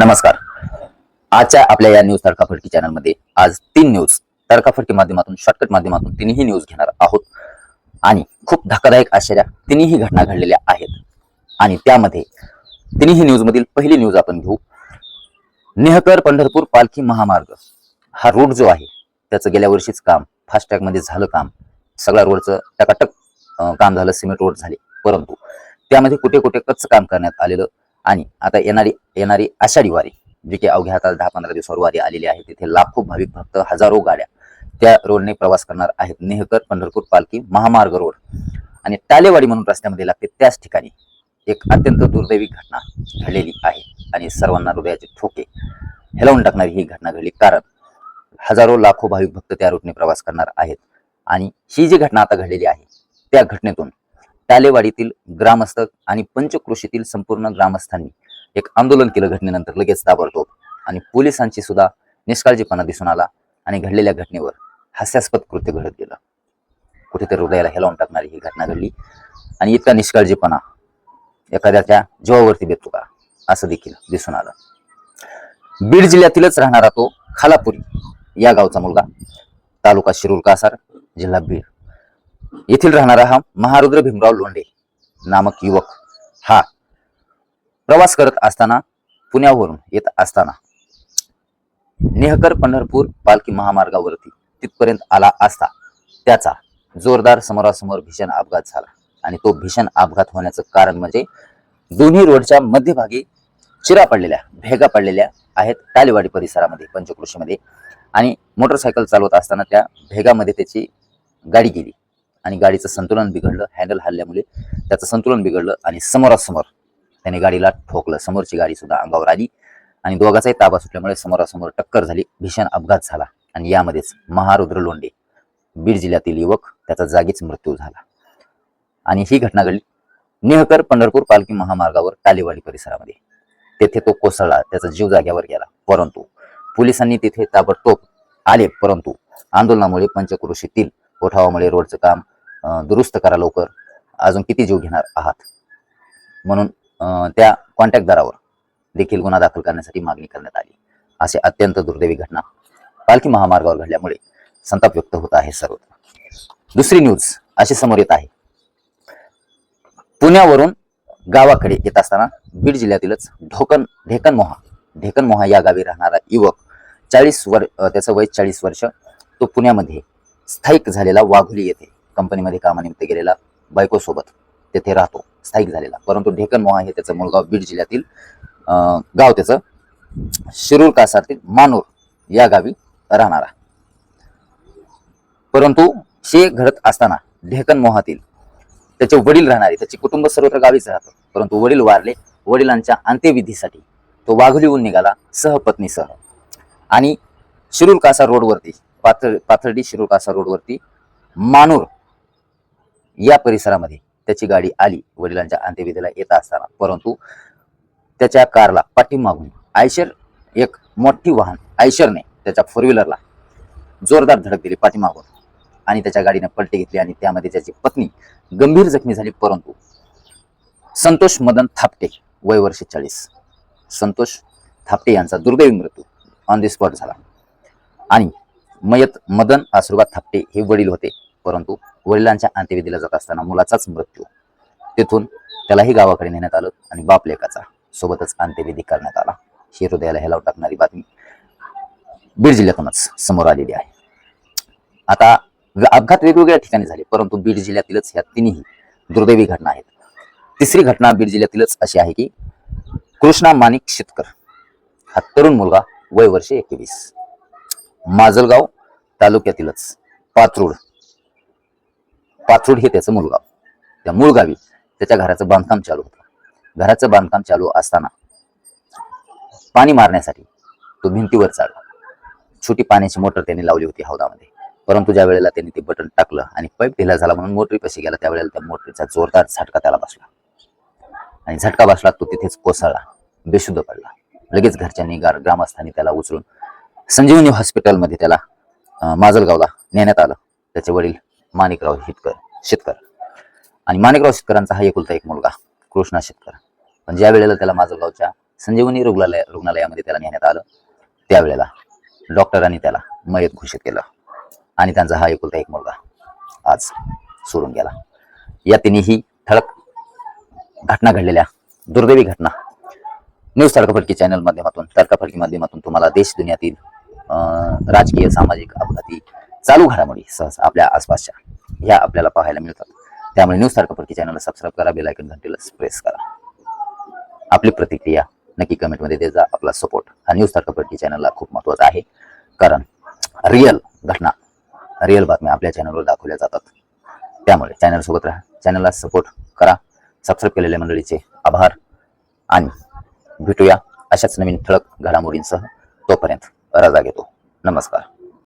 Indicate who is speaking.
Speaker 1: नमस्कार. आजच्या आपल्या या न्यूज तडकाफडकी चॅनलमध्ये आज तीन न्यूज तडकाफडकी माध्यमातून शॉर्टकट माध्यमातून तिन्ही न्यूज घेणार आहोत. आणि खूप धक्कादायक अशा तिन्ही घटना घडलेल्या आहेत. आणि त्यामध्ये तिन्ही न्यूजमधील पहिली न्यूज आपण घेऊ. नेहकर पंढरपूर पालखी महामार्ग. हा रोड जो आहे त्याचं गेल्या वर्षीच काम फास्टॅगमध्ये झालं काम. सगळ्या रोडचं टकाटक काम झालं सिमेंट रोड झाले. परंतु त्यामध्ये कुठे कुठे कच्चं काम करण्यात आलेलं आणि आता येणारी येणारी आषाढी वारी जी की अवघ्या आता दहा पंधरा दिवसावर वारी आलेली आहे तिथे लाखो भाविक भक्त हजारो गाड्या त्या रोडने प्रवास करणार आहेत. नेहकर पंढरपूर पालखी महामार्ग रोड. आणि टालेवाडी म्हणून रस्त्यामध्ये लागते त्याच ठिकाणी एक अत्यंत दुर्दैवी घटना घडलेली आहे. आणि सर्वांना हृदयाचे ठोके हेलावून टाकणारी ही घटना घडली. कारण हजारो लाखो भाविक भक्त त्या रूटने प्रवास करणार आहेत. आणि ही जी घटना आता घडलेली आहे त्या घटनेतून टालेवाडीतील ग्रामस्थ आणि पंचकृषीतील संपूर्ण ग्रामस्थांनी एक आंदोलन केलं घटनेनंतर लगेच ताबडतोब. आणि पोलिसांची सुद्धा निष्काळजीपणा दिसून आला आणि घडलेल्या घटनेवर हास्यास्पद कृत्य घडत गेलं. कुठेतरी हृदयाला हेलावून टाकणारी ही घटना घडली. आणि इतका निष्काळजीपणा एखाद्याच्या जीवावरती बेतो का? असं देखील दिसून आलं. बीड जिल्ह्यातीलच राहणारा तो खालापुरी या गावचा मुलगा. तालुका शिरूर कासार जिल्हा बीड. येथील राहणारा हा महारुद्र भीमराव लोंढे नामक युवक हा प्रवास करत असताना पुण्यावरून येत असताना नेहकर पंढरपूर पालखी महामार्गावरती तिथपर्यंत आला असता त्याचा जोरदार समोरासमोर भीषण अपघात झाला आणि तो भीषण अपघात होण्याचं कारण म्हणजे दोन्ही रोडच्या मध्यभागी चिरा पडलेल्या भेगा पडलेल्या आहेत टालेवाडी परिसरामध्ये पंचकृषीमध्ये आणि मोटरसायकल चालवत असताना त्या भेगामध्ये त्याची गाडी गेली. आणि गाडीचं संतुलन बिघडलं हँडल हल्ल्यामुळे त्याचं संतुलन बिघडलं आणि समोरासमोर त्याने गाडीला ठोकलं. समोरची गाडी सुद्धा अंगावर आली आणि दोघाचाही ताबा सुटल्यामुळे समोरासमोर टक्कर झाली भीषण अपघात झाला आणि यामध्येच महारुद्र लोंडे बीड जिल्ह्यातील युवक त्याचा जागीच मृत्यू झाला. आणि ही घटना घडली नेहकर पंढरपूर पालखी महामार्गावर कालेवाडी परिसरामध्ये. तेथे तो कोसळला त्याचा जीव जाग्यावर गेला परंतु पोलिसांनी तिथे ताबडतोब आले परंतु आंदोलनामुळे पंचक्रोशीतील उठावामुळे रोडचं काम दुरुस्त करा लवकर. अजून किती जीव घेणार आहात? म्हणून अं, त्या कॉन्टॅक्टदारावर देखील गुन्हा दाखल करण्यासाठी मागणी करण्यात आली. असे अत्यंत दुर्दैवी घटना पालखी महामार्गावर घडल्यामुळे संताप व्यक्त होत आहे सर्व. दुसरी न्यूज अशी समोर येत आहे. पुण्यावरून गावाकडे येत असताना बीड जिल्ह्यातीलच ढोकन ढेकन मोहा ढेकन मोहा या गावी राहणारा युवक चाळीस वर त्याचं वय चाळीस वर्ष तो पुण्यामध्ये स्थायिक झालेला वाघोली येथे कंपनीमध्ये कामानिमित्त गेलेला बायकोसोबत तेथे राहतो. स्थायिक झालेला. परंतु ढेकन मोहा हे त्याचं मुलगाव बीड जिल्ह्यातील अं, गाव त्याचं शिरूर कासारतील मानूर या गावी राहणारा. परंतु हे घडत असताना ढेकन मोहातील त्याचे वडील राहणारे त्याचे कुटुंब सर्वत्र गावीच राहतं. परंतु वडील वारले वडिलांच्या अंत्यविधीसाठी तो वाघोलीहून निघाला सहपत्नीसह. आणि शिरूर कासा रोडवरती पाथर पाथर्डी शिरूर कासा रोडवरती मानूर या परिसरामध्ये त्याची गाडी आली. वडिलांच्या अंत्यविधीला येत असताना. परंतु त्याच्या कारला पाठीमागून आयशर एक मोठी वाहन आयशरने त्याच्या फोर व्हीलरला जोरदार धडक दिली पाठीमागून आणि त्याच्या गाडीने पलटी घेतली आणि त्यामध्ये त्याची पत्नी गंभीर जखमी झाली. परंतु संतोष मदन थापटे वय वर्ष चाळीस. संतोष थापटे यांचा दुर्दैवी मृत्यू ऑन द स्पॉट झाला. आणि मयत मदन आसुर्बा थापटे हे वडील होते. परंतु वडिलांच्या अंत्यविधीला जात असताना मुलाचाच मृत्यू. तेथून त्यालाही गावाकडे नेण्यात आलं आणि बाप लेखाचा सोबतच अंत्यविधी करण्यात आला. ही हृदयाला हेलाव टाकणारी बातमी बीड जिल्ह्यातूनच समोर आलेली आहे. आता अपघात वेगवेगळ्या ठिकाणी झाले परंतु बीड जिल्ह्यातीलच ह्या तिन्ही दुर्दैवी घटना आहेत. तिसरी घटना बीड जिल्ह्यातीलच अशी आहे की कृष्णा माणिक शेतकर हा तरुण मुलगा वय वर्षे एकवीस. माजलगाव तालुक्यातीलच. पात्रूड पात्रूड हे त्याचं मुलगाव त्या मूळ गावी त्याच्या घराचं बांधकाम चालू होतं. घराचं बांधकाम चालू असताना पाणी मारण्यासाठी तो भिंतीवर चढला छोटी पाण्याची मोटर त्यांनी लावली होती हौदामध्ये. परंतु ज्या वेळेला त्यांनी ते बटन टाकलं आणि पाईप ढिला झाला म्हणून मोटरीपाशी गेला त्यावेळेला त्या मोटरीचा जोरदार झटका त्याला बसला. आणि झटका बसला तो तिथेच कोसळला बेशुद्ध पडला. लगेच घरच्यांनी गार ग्रामस्थांनी त्याला उचलून संजीवनी हॉस्पिटलमध्ये त्याला माजलगावला नेण्यात आलं. त्याचे वडील माणिकराव हितकर शेतकर. आणि माणिकराव शेतकरांचा हा एकुलता एक मुलगा कृष्णा शेतकर. पण ज्या वेळेला त्याला माजलगावच्या संजीवनी रुग्णालय रुग्णालयामध्ये त्याला नेण्यात आलं त्यावेळेला डॉक्टरांनी त्याला मयत घोषित केलं. आणि त्यांचा हा एकुलता एक मुलगा आज सोडून गेला. या तिन्ही ठळक घटना घडलेल्या दुर्दैवी घटना. न्यूज तडकाफडकी चॅनल माध्यमातून तडकाफडकी माध्यमातून तुम्हाला देश दुनियातील राजकीय सामाजिक अपघाती चालू घडामोडी सहज आपल्या आसपासच्या ह्या आपल्याला पाहायला मिळतात. त्यामुळे न्यूज तडकाफडकी चॅनलला सबस्क्राईब करा बेलायकन घंटेला प्रेस करा. आपली प्रतिक्रिया नक्की कमेंटमध्ये दे जा आपला सपोर्ट हा न्यूज तडकाफडकी चॅनलला खूप महत्त्वाचा आहे. कारण रिअल घटना रिअल बातम्या आपल्या चॅनलवर दाखवल्या जातात. त्यामुळे चॅनल सोबत राहा. चॅनलला सपोर्ट करा. सबस्क्राईब केलेल्या मंडळीचे आभार. आणि भेटूया अशाच नवीन ठळक घडामोडींसह तोपर्यंत रजा घेतो. नमस्कार.